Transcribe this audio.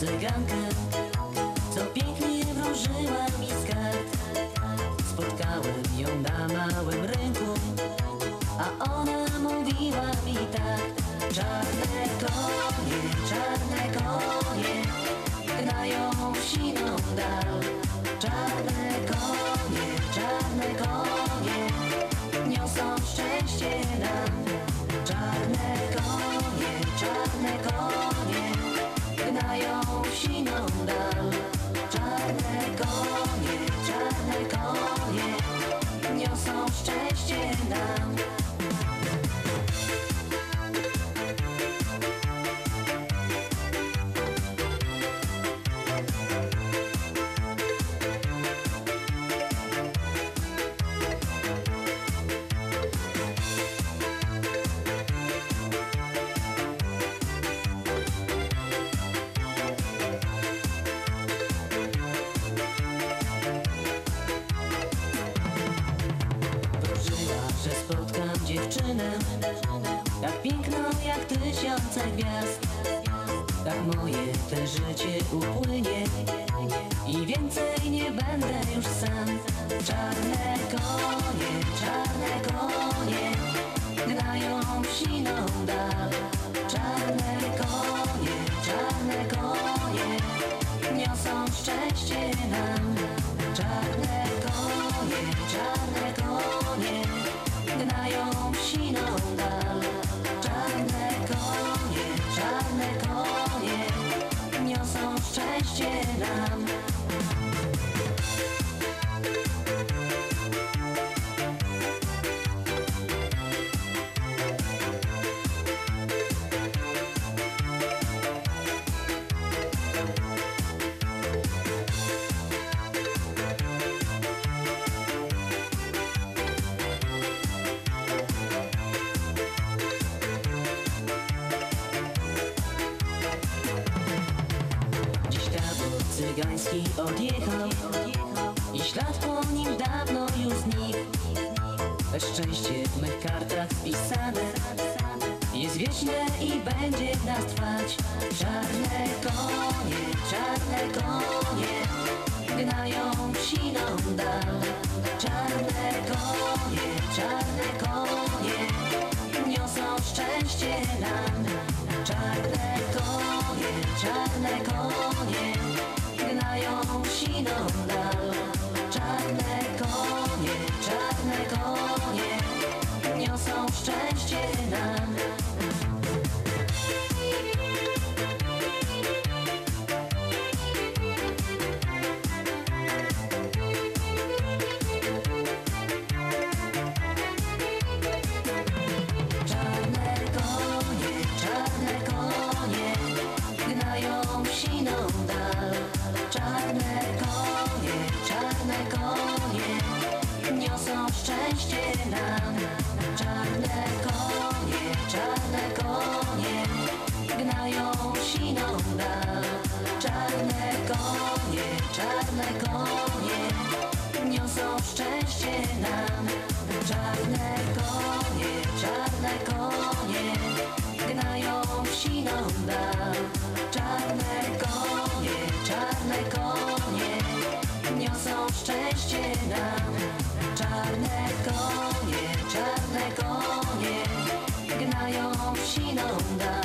cygankę Co pięknie wróżyła mi z kart Spotkałem ją na małym rynku A ona mówiła mi tak Czarne konie, czarne konie Gnają w siną dal. Czarne konie, dziewczynę. Tak piękną jak tysiące gwiazd. Tak moje te życie upłynie. I więcej nie będę już sam. Czarne konie, czarne konie Gnają w siną dal. Czarne konie, czarne konie Niosą szczęście nam szczęście nam cygański odjechał I ślad po nim dawno już znikł. Szczęście w mych kartach wpisane Jest wieczne i będzie nas trwać. Czarne konie, czarne konie Gnają w siną dal. Czarne konie, czarne konie Niosą szczęście nam. Czarne konie, czarne konie w siną dal Czarne szczęście nam Czarne konie, czarne konie Gnają siną dal Czarne konie, czarne konie Niosą szczęście nam Czarne konie, czarne konie Gnają siną dal Czarne konie, czarne konie Niosą szczęście nam しなんだ